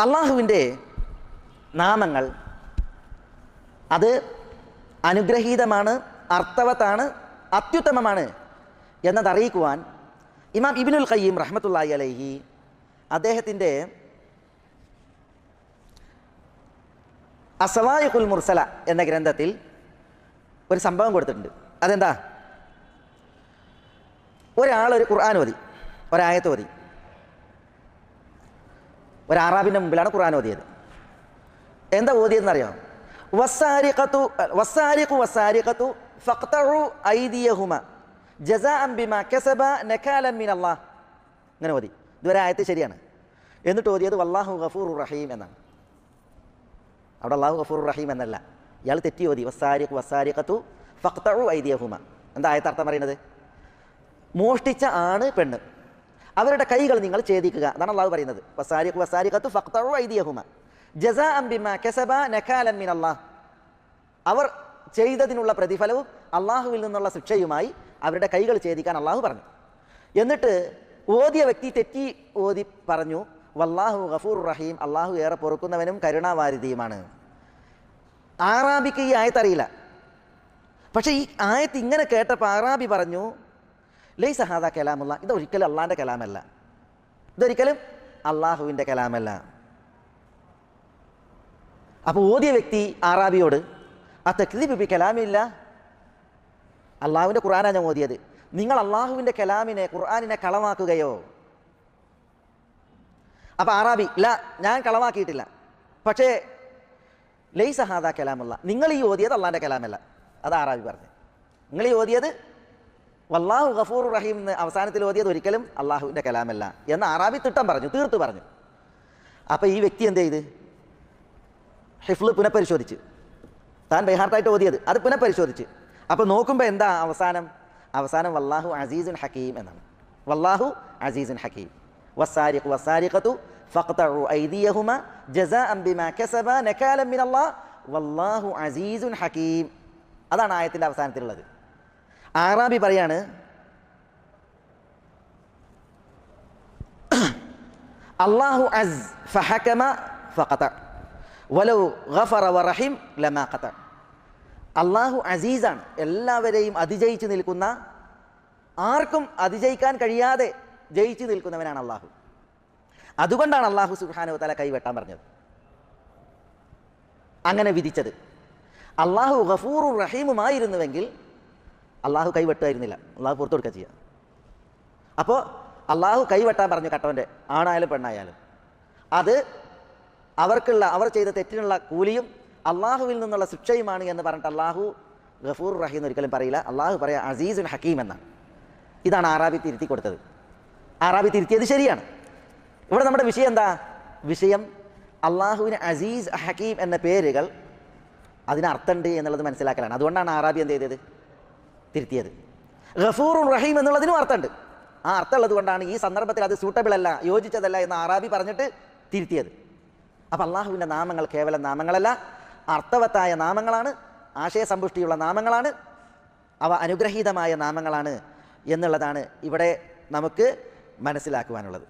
അള്ളാഹുവിന്റെ നാമങ്ങൾ അത് അനുഗ്രഹീതമാണ് അർത്ഥവത്താണ് അത്യുത്തമമാണ് എന്നതറിയിക്കുവാൻ ഇമാം ഇബിനുൽ ഖയ്യീം റഹ്മത്തുള്ളാഹി അലൈഹി അദ്ദേഹത്തിന്റെ അസവായിഖുൽ മുർസല എന്ന ഗ്രന്ഥത്തിൽ ഒരു സംഭവം കൊടുത്തിട്ടുണ്ട്. അതെന്താ? ഒരാൾ ഒരു ഖുർആൻ ഓതി ഒരായത്ത് ഓതി. ഒരു അറാബിന്റെ മുമ്പിലാണ് ഖുർആൻ ഓതിയത്. എന്താ ഓതിയതെന്നറിയാം വസാരിഖത്തു വസാരിഖു വസാരിഖത്തു ഫഖ്തഉ ഐദിയഹുമ ജസാഅം ബിമാ കസബ നകാലൻ മിൻ അങ്ങനെ ഓതി. ഇതുവരെ ആയത്ത് ശരിയാണ്. എന്നിട്ട് ഓതിയത് വല്ലാഹു ഗഫൂർ റഹീം എന്നാണ്. അവിടെ അള്ളാഹു ഗഫൂർ റഹീം എന്നല്ല. ഇയാൾ തെറ്റി ഓതി. വസാരിഖ് വസാരിഖത്തു ഫഖ്തഉ ഐദിയഹുമ. എന്താ ആയത്ത് അർത്ഥം പറയുന്നത്? മോഷ്ടിച്ച ആണ് പെണ്ണ്. അവരുടെ കൈകൾ നിങ്ങൾ ഛേദിക്കുക. അതാണ് അള്ളാഹു പറയുന്നത്. വസാരിഖ് വസാരിഖത്തു ഫഖ്തഉ ഐദിയഹുമ. ജസാഅൻ ബിമാ കസബ നകാലൻ മിൻ അള്ളാഹ് അവർ ചെയ്തതിനുള്ള പ്രതിഫലവും അള്ളാഹുവിൽ നിന്നുള്ള ശിക്ഷയുമായി അവരുടെ കൈകൾ ഛേദിക്കാൻ അള്ളാഹു പറഞ്ഞു. എന്നിട്ട് ഓതിയ വ്യക്തി തെറ്റി ഓതി പറഞ്ഞു വല്ലാഹു ഗഫൂർ റഹീം. അള്ളാഹു ഏറെ പൊറുക്കുന്നവനും കരുണാവാരിധിയുമാണ്. ആറാബിക്ക് ഈ ആയത്തറിയില്ല. പക്ഷേ ഈ ആയത്ത് ഇങ്ങനെ കേട്ടപ്പോൾ ആറാബി പറഞ്ഞു ലൈ സഹാദ കലാമുള്ള ഇതൊരിക്കലും അള്ളാഹിന്റെ കലാമല്ല. ഇതൊരിക്കലും അള്ളാഹുവിന്റെ കലാമല്ല. അപ്പോൾ ഓതിയ വ്യക്തി ആറാബിയോട് ആ തെക്തിബി കലാമില്ല? അള്ളാഹുവിന്റെ ഖുർആനാണ് ഞാൻ ഓതിയത്. നിങ്ങൾ അള്ളാഹുവിന്റെ കലാമിനെ ഖുർആാനിനെ കളമാക്കുകയോ അപ്പോൾ ആറാബി ഇല്ല ഞാൻ കളമാക്കിയിട്ടില്ല പക്ഷേ ലൈ സഹാദ കലാമുള്ള നിങ്ങൾ ഈ ഓതിയത് അള്ളാഹിന്റെ കലാമല്ല. അത് ആറാബി പറഞ്ഞു നിങ്ങൾ ഈ ഓതിയത് വല്ലാഹു ഗഫൂർ റഹീം എന്ന് അവസാനത്തിൽ ഓതിയത് ഒരിക്കലും അള്ളാഹുവിന്റെ കലാമല്ല എന്ന് അറാബി തിട്ടം പറഞ്ഞു തീർത്തു പറഞ്ഞു. അപ്പോൾ ഈ വ്യക്തി എന്ത് ചെയ്ത്? ഹിഫ്ല് പുനഃപരിശോധിച്ച്. താൻ ബൈഹാർട്ടായിട്ട് ഓതിയത് അത് പുനഃപരിശോധിച്ച്. അപ്പോൾ നോക്കുമ്പോൾ എന്താ അവസാനം? അവസാനം വല്ലാഹു അസീസുൻ ഹക്കീം എന്നാണ്. വല്ലാഹു അസീസുൻ ഹക്കീം. വസാരിഖ് വസാരിഖത്തു ഫഖ്തഉ ഐദിയഹുമ ജസാഅൻ ബിമാ കസബ നകാലം മിനല്ലാഹ്. വല്ലാഹു അസീസുൻ ഹക്കീം. അതാണ് ആയത്തിന്റെ അവസാനത്തിലുള്ളത്. ആറാബി പറയാണ് അള്ളാഹു അസ് ഫഹക്കമ ഫഖത വലൗ ഗഫറ വറഹിം ലമാ ഖത. അള്ളാഹു അസീസാണ് എല്ലാവരെയും അതിജയിച്ച് നിൽക്കുന്ന ആർക്കും അതിജയിക്കാൻ കഴിയാതെ ജയിച്ചു നിൽക്കുന്നവനാണ് അള്ളാഹു അതുകൊണ്ടാണ് അള്ളാഹു സുഹാനു തല കൈവെട്ടാൻ പറഞ്ഞത്. അങ്ങനെ വിധിച്ചത്. അള്ളാഹു ഗഫൂറുർ റഹീമുമായിരുന്നുവെങ്കിൽ അള്ളാഹു കൈവെട്ടുമായിരുന്നില്ല അള്ളാഹു പുറത്തു കൊടുക്കുക ചെയ്യുക അപ്പോൾ അള്ളാഹു കൈവെട്ടാൻ പറഞ്ഞു കട്ടവന്റെ ആണായാലും പെണ്ണായാലും അത് അവർക്കുള്ള അവർ ചെയ്ത തെറ്റിനുള്ള കൂലിയും അള്ളാഹുവിൽ നിന്നുള്ള ശിക്ഷയുമാണ് എന്ന് പറഞ്ഞിട്ട് അള്ളാഹു ഗഫൂർ റഹീം ഒരിക്കലും പറയില്ല. അള്ളാഹു പറയാം അസീസുൻ ഹക്കീം എന്നാണ്. ഇതാണ് ആറാബി തിരുത്തി കൊടുത്തത്. ആറാബി തിരുത്തിയത് ശരിയാണ്. ഇവിടെ നമ്മുടെ വിഷയം എന്താ? വിഷയം അള്ളാഹുവിന് അസീസ് ഹക്കീം എന്ന പേരുകൾ അതിന് അർത്ഥമുണ്ട് എന്നുള്ളത് മനസ്സിലാക്കലാണ്. അതുകൊണ്ടാണ് ആറാബി എന്ത് ചെയ്തത്? തിരുത്തിയത്. ഗഫൂറും റഹീം എന്നുള്ളതിനും അർത്ഥമുണ്ട്. ആ അർത്ഥമുള്ളത് കൊണ്ടാണ് ഈ സന്ദർഭത്തിൽ അത് സൂട്ടബിൾ അല്ല യോജിച്ചതല്ല എന്ന് ആറാബി പറഞ്ഞിട്ട് തിരുത്തിയത്. അപ്പം അള്ളാഹുവിന്റെ നാമങ്ങൾ കേവലം നാമങ്ങളല്ല അർത്ഥവത്തായ നാമങ്ങളാണ് ആശയസമ്പുഷ്ടിയുള്ള നാമങ്ങളാണ് അവ അനുഗ്രഹീതമായ നാമങ്ങളാണ് എന്നുള്ളതാണ് ഇവിടെ നമുക്ക് മനസ്സിലാക്കുവാനുള്ളത്.